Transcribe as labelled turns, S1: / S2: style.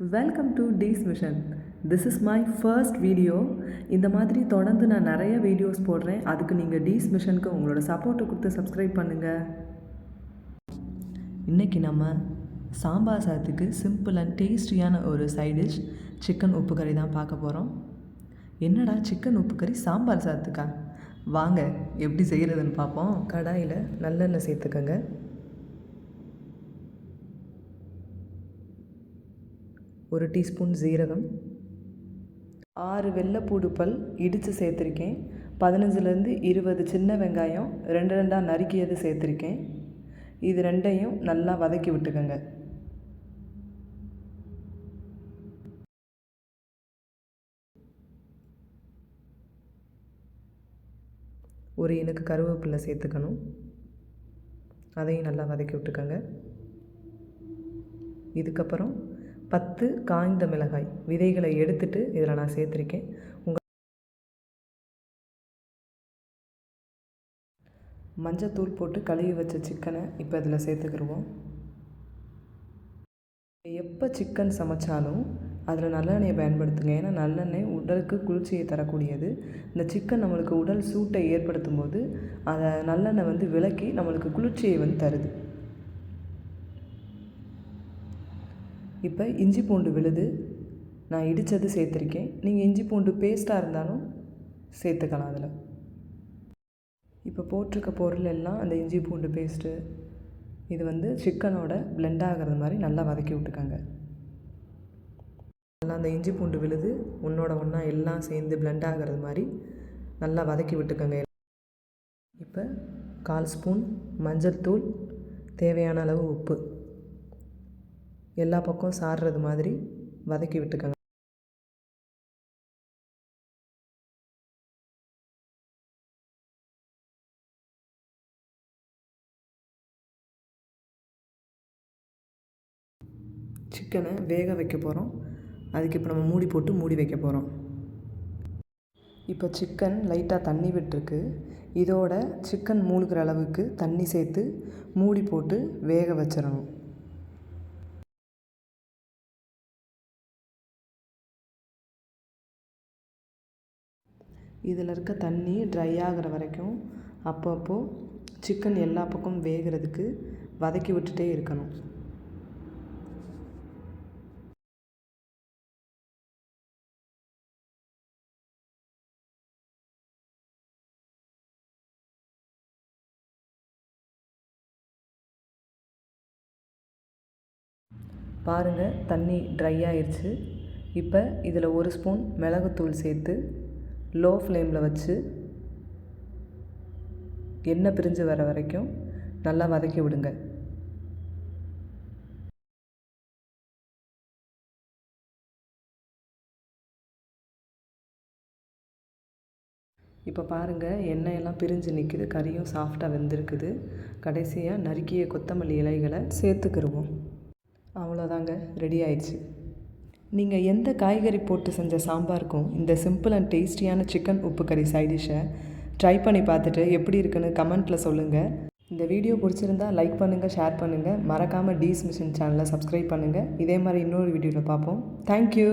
S1: Welcome to tease mission this is my first video இந்த மாதிரி தொடர்ந்து நான் நிறைய வீடியோஸ் போடுறேன். அதுக்கு நீங்கள் டீஸ் மிஷனுக்கு உங்களோட சப்போர்ட்டை கொடுத்து சப்ஸ்கிரைப் பண்ணுங்கள் இன்றைக்கி நம்ம சாம்பார் சாதத்துக்கு சிம்பிள் அண்ட் டேஸ்டியான ஒரு சைட் டிஷ் சிக்கன் உப்பு கறி தான் பார்க்க போகிறோம் என்னடா சிக்கன் உப்பு கறி சாம்பார் சாதத்துக்கா? வாங்க எப்படி செய்கிறதுன்னு பார்ப்போம். கடாயில் நல்லெண்ணெய் சேர்த்துக்கோங்க. ஒரு டீஸ்பூன் ஜீரகம் ஆறு வெள்ளைப்பூடு பல் இடித்து சேர்த்துருக்கேன். பதினஞ்சுலேருந்து இருபது சின்ன வெங்காயம் ரெண்டு ரெண்டாக நறுக்கியது சேர்த்துருக்கேன். இது ரெண்டையும் நல்லா வதக்கி விட்டுக்கோங்க. ஒரு எனக்கு கருவேப்பிலை சேர்த்துக்கணும். அதையும் நல்லா வதக்கி விட்டுக்கோங்க. இதுக்கப்புறம் பத்து காய்ந்த மிளகாய். விதைகளை எடுத்துட்டு இதில் நான் சேர்த்துருக்கேன். உங்கள் மஞ்சத்தூள் போட்டு கழுவி வச்ச சிக்கனை இப்போ இதில் சேர்த்துக்கிடுவோம் எப்போ சிக்கன் சமைச்சாலும் அதில் நல்லெண்ணெயை பயன்படுத்துங்க. ஏன்னா நல்லெண்ணெய் உடலுக்கு குளிர்ச்சியை தரக்கூடியது. இந்த சிக்கன் நம்மளுக்கு உடல் சூட்டை ஏற்படுத்தும் போது அதை நல்லெண்ணெய் வந்து விலக்கி நம்மளுக்கு குளிர்ச்சியை வந்து தருது. இப்போ இஞ்சி பூண்டு விழுது. நான் இடித்தது சேர்த்துருக்கேன். நீங்கள் இஞ்சி பூண்டு பேஸ்ட்டாக இருந்தாலும் சேர்த்துக்கலாம் அதில். இப்போ போட்டிருக்க பொருள் எல்லாம் அந்த இஞ்சி பூண்டு பேஸ்ட்டு இது வந்து சிக்கனோட பிளெண்ட் ஆகிறது மாதிரி நல்லா வதக்கி விட்டுக்கோங்க. நல்லா அந்த இஞ்சி பூண்டு விழுது. உன்னோட ஒன்றா எல்லாம் சேர்ந்து பிளெண்ட் ஆகிறது மாதிரி நல்லா வதக்கி விட்டுக்கோங்க. இப்போ கால் ஸ்பூன் மஞ்சள் தூள் தேவையான அளவு உப்பு. எல்லா பக்கம் சாடுறது மாதிரி வதக்கி விட்டுக்கோங்க. சிக்கனை வேக வைக்க போகிறோம் அதுக்கு இப்போ நம்ம மூடி போட்டு மூடி வைக்க போகிறோம் இப்போ சிக்கன் லைட்டாக தண்ணி விட்டுருக்கு. இதோட சிக்கன் மூழ்கிற அளவுக்கு தண்ணி சேர்த்து மூடி போட்டு வேக வச்சிடணும். இதில் இருக்க தண்ணி ட்ரை ஆகிற வரைக்கும் அப்பப்போ சிக்கன் எல்லா பக்கம் வேகிறதுக்கு வதக்கி விட்டுட்டே இருக்கணும். பாருங்கள் தண்ணி ட்ரை ஆயிடுச்சு இப்போ இதில் ஒரு ஸ்பூன் மிளகுத்தூள் சேர்த்து லோ ஃப்ளேமில் வச்சு எண்ணெய் பிரிஞ்சு வர வரைக்கும் நல்லா வதக்கி விடுங்க. இப்போ பாருங்கள் எண்ணெயெல்லாம் பிரிஞ்சு நிற்குது கறியும் சாஃப்டாக வெந்திருக்குது. கடைசியாக நறுக்கிய கொத்தமல்லி இலைகளை சேர்த்துக்கிருவோம். அவ்வளோதாங்க ரெடி ஆயிடுச்சு. நீங்கள் எந்த காய்கறி போட்டு செஞ்ச சாம்பாருக்கும் இந்த சிம்பிள் அண்ட் டேஸ்டியான சிக்கன் உப்பு கறி சைடிஷை ட்ரை பண்ணி பார்த்துட்டு எப்படி இருக்குன்னு கமெண்ட்டில் சொல்லுங்கள் இந்த வீடியோ பிடிச்சிருந்தா லைக் பண்ணுங்கள் ஷேர் பண்ணுங்கள் மறக்காமல் டீஸ் மிஷின் சேனலை சப்ஸ்கிரைப் பண்ணுங்கள் இதே மாதிரி இன்னொரு வீடியோவில் பார்ப்போம். தேங்க்யூ